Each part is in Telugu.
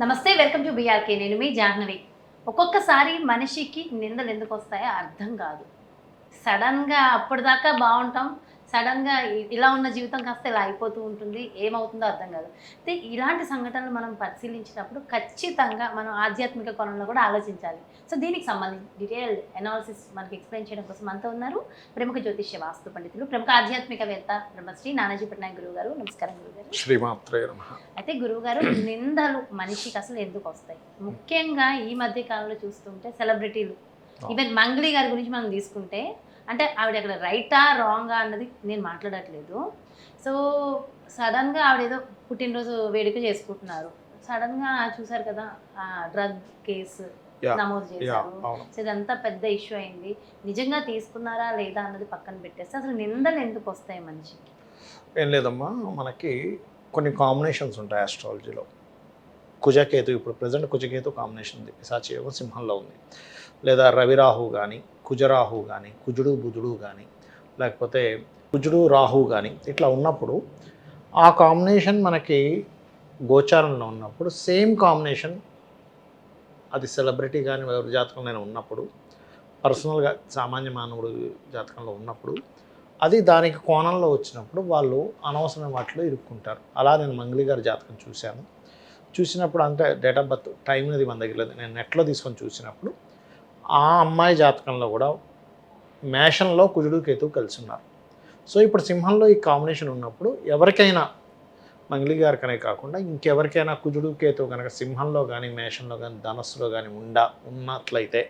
నమస్తే వెల్కమ్ టు బీఆర్కే నేను మీ జాహ్నవి. ఒక్కొక్కసారి మనిషికి నిందలు ఎందుకు వస్తాయో అర్థం కాదు. సడన్గా అప్పటిదాకా బాగుంటాం సడన్గా ఇలా ఉన్న జీవితం కాస్త ఇలా అయిపోతూ ఉంటుంది. ఏమవుతుందో అర్థం కాదు. అయితే ఇలాంటి సంఘటనలు మనం పరిశీలించినప్పుడు ఖచ్చితంగా మనం ఆధ్యాత్మిక కోణంలో కూడా ఆలోచించాలి. సో దీనికి సంబంధించి డీటెయిల్ అనాలిసిస్ మనకి ఎక్స్ప్లెయిన్ చేయడం కోసం అంతా ఉన్నారు ప్రముఖ జ్యోతిష్య వాస్తు పండితులు ప్రముఖ ఆధ్యాత్మికవేత్త బ్రహ్మశ్రీ నానాజీ పట్నాయక్ గురువు గారు నమస్కారం గురువు గారు శ్రీమాత్రే అయితే గురువుగారు నిందలు మనిషికి అసలు ఎందుకు వస్తాయి? ముఖ్యంగా ఈ మధ్య కాలంలో చూస్తుంటే సెలబ్రిటీలు. ఈవెన్ మంగ్లీ గారి గురించి మనం తీసుకుంటే అంటే ఆవిడ అక్కడ రైటా రాంగా అన్నది నేను మాట్లాడట్లేదు. సో సడన్గా ఆవిడ ఏదో పుట్టినరోజు వేడుక చేసుకుంటున్నారు. సడన్గా చూసారు కదా ఆ డ్రగ్ కేసు. నమోదు చేశారు. సో ఇదంతా పెద్ద ఇష్యూ అయింది. నిజంగా తీసుకున్నారా లేదా అన్నది పక్కన పెట్టేస్తే అసలు నిందలు ఎందుకు వస్తాయి మనిషికి? ఏం లేదమ్మా మనకి కొన్ని కాంబినేషన్స్ ఉంటాయి ఆస్ట్రాలజీలో కుజకేతు ఇప్పుడు ప్రజెంట్ కుజకేతు కాంబినేషన్ ఉంది. పిశాచి యోగం సింహంలో ఉంది. లేదా రవిరాహు కానీ కుజరాహు కానీ కుజుడు బుధుడు కానీ లేకపోతే కుజుడు రాహు కానీ ఇట్లా ఉన్నప్పుడు ఆ కాంబినేషన్ మనకి గోచారంలో ఉన్నప్పుడు సేమ్ కాంబినేషన్ అది సెలబ్రిటీ కానీ ఎవరి జాతకంలో ఉన్నప్పుడు పర్సనల్గా సామాన్య మానవుడు జాతకంలో ఉన్నప్పుడు అది దానికి కోణంలో వచ్చినప్పుడు వాళ్ళు అనవసరమైన వాటిలో ఇరుక్కుంటారు. అలా నేను మంగళి గారి జాతకం చూశాను. చూసినప్పుడు అంటే డేట్ ఆఫ్ బర్త్ టైం అనేది మన దగ్గర లేదు నేను నెట్లో తీసుకొని చూసినప్పుడు ఆ అమ్మాయి జాతకంలో కూడా మేషంలో కుజుడు కేతు కలిసి ఉన్నారు. సో ఇప్పుడు సింహంలో ఈ కాంబినేషన్ ఉన్నప్పుడు ఎవరికైనా మంగళి గారికనే కాకుండా ఇంకెవరికైనా కుజుడు కేతు కనుక సింహంలో కానీ మేషంలో కానీ ధనస్సులో కానీ ఉండా ఉన్నట్లయితే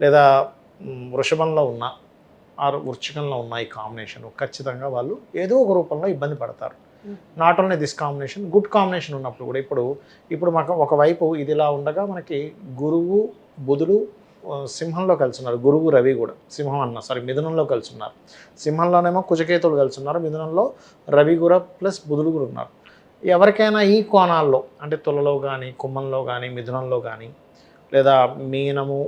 లేదా వృషభంలో ఉన్న ఆ వృచ్చికంలో ఉన్న ఈ కాంబినేషన్ ఖచ్చితంగా వాళ్ళు ఏదో ఒక రూపంలో ఇబ్బంది పడతారు. Not only this combination good combination ఉన్నప్పుడు కూడా ఇప్పుడు ఇప్పుడు మాకు ఒకవైపు ఇది ఇలా ఉండగా మనకి గురువు బుధుడు సింహంలో కలిసి ఉన్నారు గురువు రవి కూడా సింహం అన్న సారీ మిథునంలో కలిసి ఉన్నారు సింహంలోనేమో కుజకేతులు కలిసి ఉన్నారు మిథునంలో రవి కూడా ప్లస్ బుధుడు కూడా ఉన్నారు. ఎవరికైనా ఈ కోణాల్లో అంటే తులలో కానీ కుమ్మంలో కానీ మిథునంలో కానీ లేదా మీనము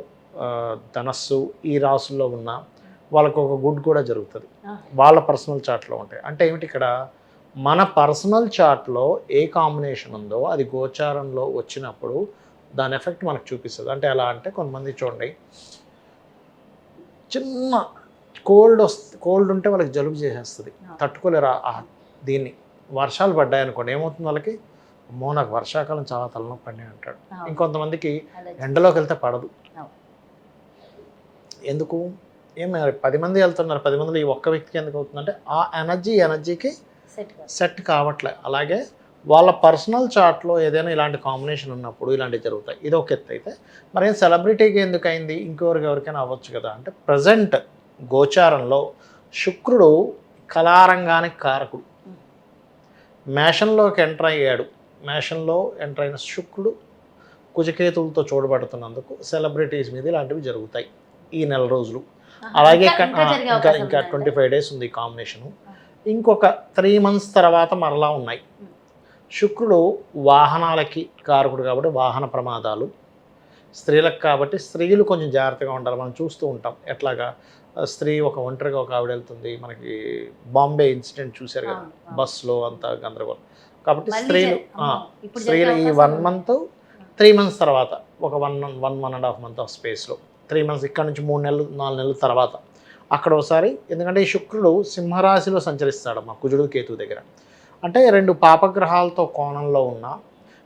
ధనస్సు ఈ రాసుల్లో ఉన్న వాళ్ళకు ఒక గుడ్ కూడా జరుగుతుంది. వాళ్ళ పర్సనల్ చార్ట్లో ఉంటాయి. అంటే ఏమిటి ఇక్కడ మన పర్సనల్ చార్ట్లో ఏ కాంబినేషన్ ఉందో అది గోచారంలో వచ్చినప్పుడు దాని ఎఫెక్ట్ మనకు చూపిస్తుంది అంటే ఎలా అంటే కొంతమంది చూడండి చిన్న కోల్డ్ వస్తే కోల్డ్ ఉంటే వాళ్ళకి జలుబు చేసేస్తుంది. తట్టుకోలేరు దీన్ని వర్షాలు పడ్డాయి అనుకోండి ఏమవుతుంది వాళ్ళకి అమ్మో నాకు వర్షాకాలం చాలా తలనొప్పి పడి అంటాడు. ఇంకొంతమందికి. ఎండలోకి వెళ్తే పడదు. ఎందుకు ఏం మరి పది మంది వెళ్తున్నారు పది మందిలో ఈ ఒక్క వ్యక్తికి ఎందుకు అవుతుందంటే ఆ ఎనర్జీ ఎనర్జీకి సెట్ కావట్లే. అలాగే వాళ్ళ పర్సనల్ చార్ట్లో ఏదైనా ఇలాంటి కాంబినేషన్ ఉన్నప్పుడు ఇలాంటివి జరుగుతాయి. ఇది ఒక ఎత్తు అయితే. మరి సెలబ్రిటీకి ఎందుకు అయింది? ఇంకెవరికి ఎవరికైనా అవ్వచ్చు కదా. అంటే ప్రజెంట్ గోచారంలో శుక్రుడు కళారంగానికి కారకుడు. మేషంలోకి ఎంటర్ అయ్యాడు. మేషంలో ఎంటర్ అయిన శుక్రుడు కుజకేతువులతో చూడబడుతున్నందుకు సెలబ్రిటీస్ మీద ఇలాంటివి జరుగుతాయి. ఈ నెల రోజులు. అలాగే ఇంకా- ఇంకా? ట్వంటీ ఫైవ్ డేస్ ఉంది కాంబినేషను ఇంకొక త్రీ మంత్స్ తర్వాత మరలా ఉన్నాయి. శుక్రుడు వాహనాలకి కారకుడు కాబట్టి వాహన ప్రమాదాలు స్త్రీలకు కాబట్టి స్త్రీలు కొంచెం జాగ్రత్తగా ఉండాలి. మనం చూస్తూ ఉంటాం. ఎట్లాగా? స్త్రీ ఒక ఒంటరిగా ఒక ఆవిడ వెళ్తుంది. మనకి బాంబే ఇన్సిడెంట్ చూశారు కదా. బస్సులో అంత గందరగోళం. కాబట్టి స్త్రీలు స్త్రీలు ఈ వన్. మంత్ త్రీ మంత్స్ తర్వాత ఒక one one one and half month of స్పేస్లో త్రీ మంత్స్ ఇక్కడ నుంచి మూడు నెలలు నాలుగు నెలల తర్వాత అక్కడ ఒకసారి ఎందుకంటే ఈ శుక్రుడు సింహరాశిలో సంచరిస్తాడు మా కుజుడు కేతు దగ్గర. అంటే రెండు పాపగ్రహాలతో కోణంలో ఉన్న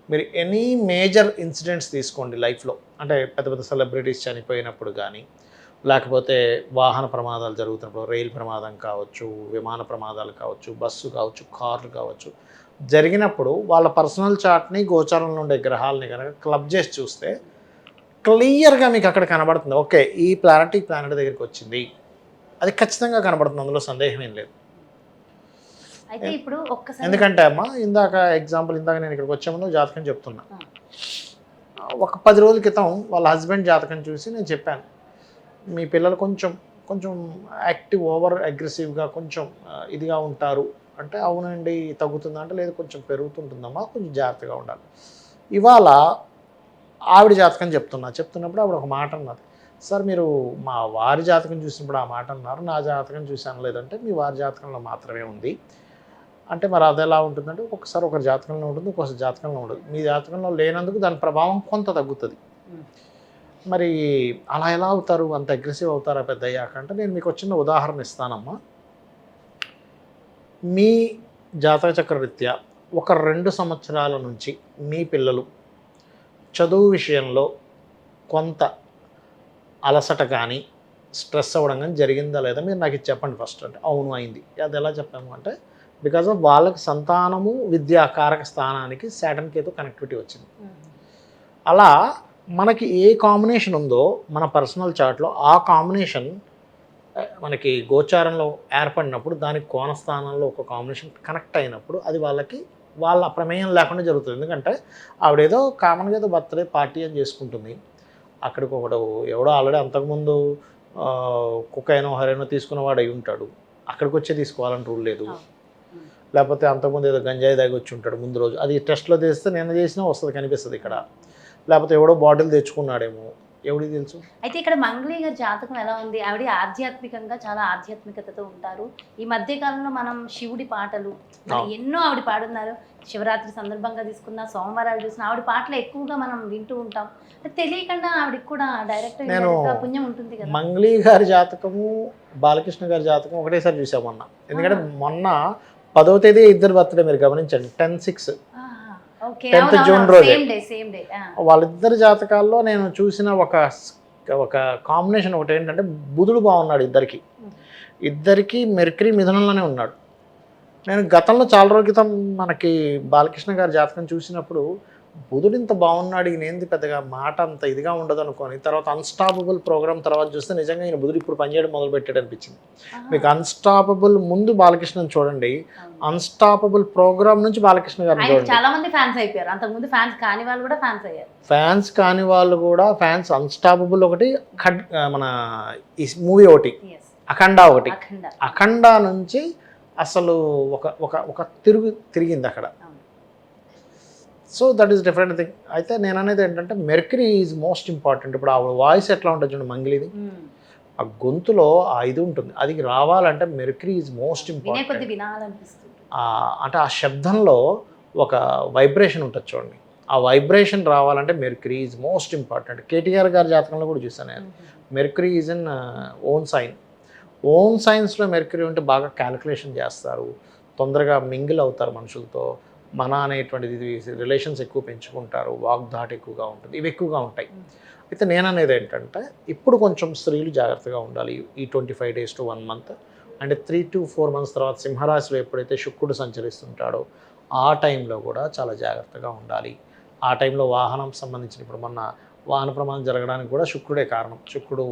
మీరు ఎనీ మేజర్ ఇన్సిడెంట్స్ తీసుకోండి లైఫ్లో అంటే పెద్ద పెద్ద సెలబ్రిటీస్ చనిపోయినప్పుడు కానీ లేకపోతే వాహన ప్రమాదాలు జరుగుతున్నప్పుడు రైలు ప్రమాదం కావచ్చు విమాన ప్రమాదాలు కావచ్చు బస్సు కావచ్చు కార్లు కావచ్చు జరిగినప్పుడు వాళ్ళ పర్సనల్ చార్ట్ని గోచారంలో ఉండే గ్రహాలని కనుక క్లబ్ చేసి చూస్తే క్లియర్గా మీకు అక్కడ కనబడుతుంది. ఓకే ఈ ప్లానెట్ ఈ ప్లానెట్ దగ్గరికి వచ్చింది. అది ఖచ్చితంగా కనబడుతుంది. అందులో సందేహం ఏం లేదు. అయితే ఇప్పుడు ఒక్కసారి ఎందుకంటే అమ్మా ఇందాక ఎగ్జాంపుల్ ఇందాక నేను ఇక్కడికి వచ్చే ముందు జాతకం చెప్తున్నా. ఒక పది రోజుల క్రితం వాళ్ళ హస్బెండ్ జాతకం చూసి నేను చెప్పాను. మీ పిల్లలు కొంచెం కొంచెం యాక్టివ్ ఓవర్ అగ్రెసివ్గా కొంచెం ఇదిగా ఉంటారు. అంటే అవునండి తగ్గుతుందా అంటే లేదు కొంచెం పెరుగుతుంటుందమ్మా కొంచెం జాగ్రత్తగా ఉండాలి. ఇవాళ ఆవిడ జాతకం చెప్తున్నా. చెప్తున్నప్పుడు ఆవిడ ఒక మాట అన్నది. సార్ మీరు మా వారి జాతకం చూసినప్పుడు ఆ మాట అన్నారు. నా జాతకం చూశాను. లేదంటే మీ వారి జాతకంలో మాత్రమే ఉంది. అంటే మరి అది ఎలా ఉంటుందంటే ఒక్కొక్కసారి ఒక జాతకంలో ఉంటుంది ఒక్కొక్కసారి జాతకంలో ఉండదు. మీ జాతకంలో లేనందుకు దాని ప్రభావం కొంత తగ్గుతుంది. మరి అలా ఎలా అవుతారు? అంత అగ్రెసివ్ అవుతారా పెద్ద అయ్యాక? అంటే నేను మీకు వచ్చిన ఉదాహరణ ఇస్తానమ్మా. మీ జాతక చక్ర రీత్యా ఒక రెండు సంవత్సరాల నుంచి మీ పిల్లలు చదువు విషయంలో కొంత అలసట కానీ స్ట్రెస్ అవ్వడం కానీ జరిగిందా లేదా మీరు నాకు ఇది చెప్పండి ఫస్ట్ అంటే. అవును అయింది. అది ఎలా చెప్పాము అంటే బికాజ్ ఆఫ్ వాళ్ళకి సంతానము విద్యా కారక స్థానానికి శాటన్ కేతు కనెక్టివిటీ వచ్చింది. ఉమ్. అలా మనకి ఏ కాంబినేషన్ ఉందో మన పర్సనల్ చార్ట్లో ఆ కాంబినేషన్ మనకి గోచారంలో ఏర్పడినప్పుడు దానికి కోణ స్థానంలో ఒక కాంబినేషన్ కనెక్ట్ అయినప్పుడు అది వాళ్ళకి వాళ్ళ ప్రమేయం లేకుండా జరుగుతుంది. ఎందుకంటే ఆవిడేదో కామన్గా ఏదో బర్త్డే పార్టీ అని చేసుకుంటుంది. అక్కడికి ఒకడు ఎవడో ఆల్రెడీ అంతకుముందు ఆ, కుక్కైనో హరైనో తీసుకున్నవాడు అయి ఉంటాడు. అక్కడికి వచ్చే తీసుకోవాలని రూల్ లేదు. లేకపోతే అంతకుముందు ఏదో గంజాయి దాగి వచ్చి ఉంటాడు ముందు రోజు. అది టెస్ట్లో తెస్తే నేను చేసినా వస్తుంది కనిపిస్తుంది ఇక్కడ. లేకపోతే ఎవడో బాటిల్ తెచ్చుకున్నాడేమో. ఎవడికి తెలుసు? అయితే ఇక్కడ మంగళి గారి జాతకం ఎలా ఉంది? ఆవిడ ఆధ్యాత్మికంగా చాలా ఆధ్యాత్మికతతో ఉంటారు. ఈ మధ్య కాలంలో మనం శివుడి పాటలు. ఎన్నో ఆవిడ పాడున్నారు. శివరాత్రి సందర్భంగా తీసుకున్న సోమవారాలు చూసిన ఆవిడ పాటలు ఎక్కువగా మనం వింటూ ఉంటాం. తెలియకుండా ఆవిడకి కూడా డైరెక్ట్ పుణ్యం ఉంటుంది కదా? మంగ్లీ గారి జాతకము బాలకృష్ణ గారి జాతకం ఒకటేసారి చూసాం మొన్న. ఎందుకంటే మొన్న పదవ తేదీ ఇద్దరు బర్త్డే మీరు గమనించండి. Ten six. 10th జూన్ రోజే. వాళ్ళిద్దరి జాతకాల్లో నేను చూసిన ఒక ఒక కాంబినేషన్ ఒకటి ఏంటంటే బుధుడు బాగున్నాడు ఇద్దరికి. ఇద్దరికి మెర్కరీ మిథునంలోనే ఉన్నాడు. నేను గతంలో చాలా రోజుల క్రితం మనకి బాలకృష్ణ గారి జాతకం చూసినప్పుడు బుధుడు ఇంత బాగున్నాడు ఈయన ఏంది పెద్దగా మాట అంత ఇదిగా ఉండదు అనుకోని తర్వాత అన్స్టాపబుల్ ప్రోగ్రామ్ తర్వాత చూస్తే నిజంగా ఈయన బుధుడు ఇప్పుడు పనిచేయడం మొదలు పెట్టాడు అనిపించింది మీకు అన్స్టాపబుల్ ముందు బాలకృష్ణని చూడండి. అన్స్టాపబుల్ ప్రోగ్రామ్ నుంచి బాలకృష్ణ ఆయన చూడండి. చాలా మంది ఫ్యాన్స్ అయిపోయారు. అంతకుముందు ఫ్యాన్స్ కాని వాళ్ళు కూడా ఫ్యాన్స్ అయ్యారు. ఫ్యాన్స్ కాని వాళ్ళు కూడా ఫ్యాన్స్ అన్స్టాపబుల్ ఒకటి మన ఈ మూవీ ఒకటి అఖండ ఒకటి. అఖండ. నుంచి అసలు ఒక ఒక ఒక తిరుగు తిరిగింది అక్కడ. So that is different thing. అయితే నేను అనేది ఏంటంటే మెర్కరీ ఈజ్ మోస్ట్ ఇంపార్టెంట్. ఇప్పుడు ఆవిడ వాయిస్ ఎట్లా ఉంటుంది చూడండి మంగిలిది. ఆ గొంతులో ఆ ఇది ఉంటుంది. అది రావాలంటే మెర్కరీ ఈజ్ మోస్ట్ ఇంపార్టెంట్. అంటే ఆ శబ్దంలో ఒక వైబ్రేషన్ ఉంటుంది చూడండి. ఆ వైబ్రేషన్ రావాలంటే Mercury is most important. KTR గారి జాతకంలో కూడా చూసాను నేను. Mercury is in own sign. Own సైన్స్లో మెర్కరీ ఉంటే బాగా క్యాలిక్యులేషన్ చేస్తారు. తొందరగా మింగిల్ అవుతారు మనుషులతో. మన అనేటువంటిది రిలేషన్స్ ఎక్కువ పెంచుకుంటారు వాగ్దాట్ ఎక్కువగా ఉంటుంది ఇవి ఎక్కువగా ఉంటాయి. అయితే నేను అనేది ఏంటంటే ఇప్పుడు కొంచెం స్త్రీలు జాగ్రత్తగా ఉండాలి. ఈ twenty five days to one month and three to four months తర్వాత సింహరాశిలో ఎప్పుడైతే శుక్రుడు సంచరిస్తుంటాడో ఆ టైంలో కూడా చాలా జాగ్రత్తగా ఉండాలి. ఆ టైంలో వాహనం సంబంధించిన ఇప్పుడు మొన్న వాహన ప్రమాదం జరగడానికి కూడా శుక్రుడే కారణం. శుక్రుడు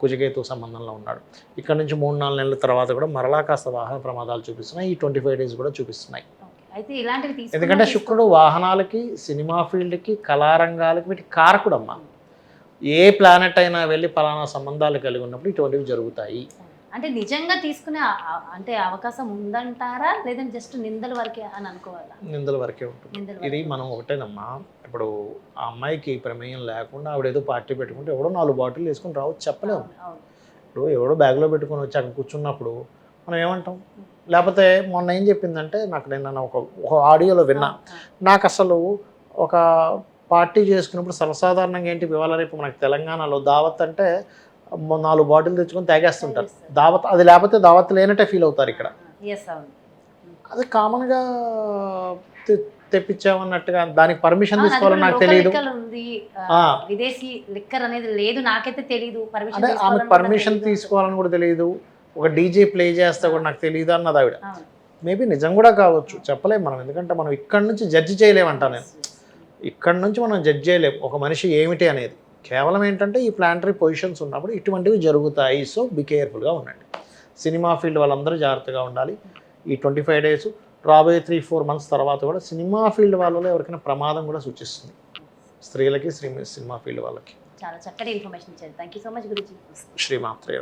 కుజకేతు సంబంధంలో ఉన్నాడు. ఇక్కడ నుంచి మూడు నాలుగు నెలల తర్వాత కూడా మరలా కాస్త వాహన ప్రమాదాలు చూపిస్తున్నాయి. ఈ ట్వంటీ ఫైవ్ డేస్ కూడా చూపిస్తున్నాయి. అయితే ఇలాంటివి తీసుకున్నా ఎందుకంటే తీసుకో- శుక్రుడు వాహనాలకి సినిమా ఫీల్డ్కి కళారంగాలకి వీటికి కారకుడు అమ్మ ఏ ప్లానెట్ అయినా వెళ్ళి పలానా సంబంధాలు కలిగి ఉన్నప్పుడు ఇటువంటివి జరుగుతాయి. అంటే నిజంగా తీసుకునే అంటే అవకాశం ఉందంటారా? లేదంటే జస్ట్ నిందల వరకే అని అనుకోవాలా? నిందల వరకే ఉంటుంది. ఇది. మనం ఒకటేనమ్మా. ఇప్పుడు ఆ అమ్మాయికి ప్రమేయం లేకుండా ఆవిడ ఏదో పార్టీ పెట్టుకుంటే ఎవడో నాలుగు బాటిల్ వేసుకుని రావచ్చు చెప్పలేము. ఇప్పుడు ఎవడో బ్యాగ్లో పెట్టుకొని వచ్చి అక్కడ కూర్చున్నప్పుడు మనం ఏమంటాం? లేకపోతే మొన్న ఏం చెప్పిందంటే నాకు నేను ఒక ఒక ఆడియోలో విన్నా. నాకు అసలు ఒక పార్టీ చేసుకున్నప్పుడు సర్వసాధారణంగా ఏంటి ఇవాళ రేపు మనకి తెలంగాణలో దావత్ అంటే నాలుగు బాటిల్ తెచ్చుకొని తాగేస్తుంటారు. దావత్ అది లేకపోతే దావత్ లేనట్టే ఫీల్ అవుతారు ఇక్కడ. అది కామన్గా తెప్పించామన్నట్టుగా దానికి పర్మిషన్ తీసుకోవాలని నాకు తెలియదు. విదేశీ లిక్కర్ అనేది లేదు నాకైతే తెలియదు పర్మిషన్ పర్మిషన్ తీసుకోవాలని కూడా తెలియదు ఒక డీజే ప్లే చేస్తే కూడా నాకు తెలియదు అన్నది ఆవిడ. మేబీ నిజం కూడా కావచ్చు చెప్పలేం మనం. ఎందుకంటే మనం ఇక్కడ నుంచి జడ్జి చేయలేమంటా నేను. ఇక్కడ నుంచి మనం జడ్జ్ చేయలేం. ఒక మనిషి ఏమిటి అనేది. కేవలం ఏంటంటే ఈ ప్లాంటరీ పొజిషన్స్ ఉన్నప్పుడు ఇటువంటివి జరుగుతాయి. సో బి కేర్ఫుల్గా ఉండండి. సినిమా ఫీల్డ్ వాళ్ళందరూ జాగ్రత్తగా ఉండాలి. ఈ ట్వంటీ ఫైవ్ డేస్ రాబోయే త్రీ ఫోర్ మంత్స్ తర్వాత కూడా సినిమా ఫీల్డ్ వాళ్ళలో ఎవరికైనా ప్రమాదం కూడా సూచిస్తుంది. స్త్రీలకి సినిమా ఫీల్డ్ వాళ్ళకి. చాలా చక్కటి ఇన్ఫర్మేషన్ ఇచ్చారు. థ్యాంక్ యూ సో మచ్ గురించి శ్రీమాత్రే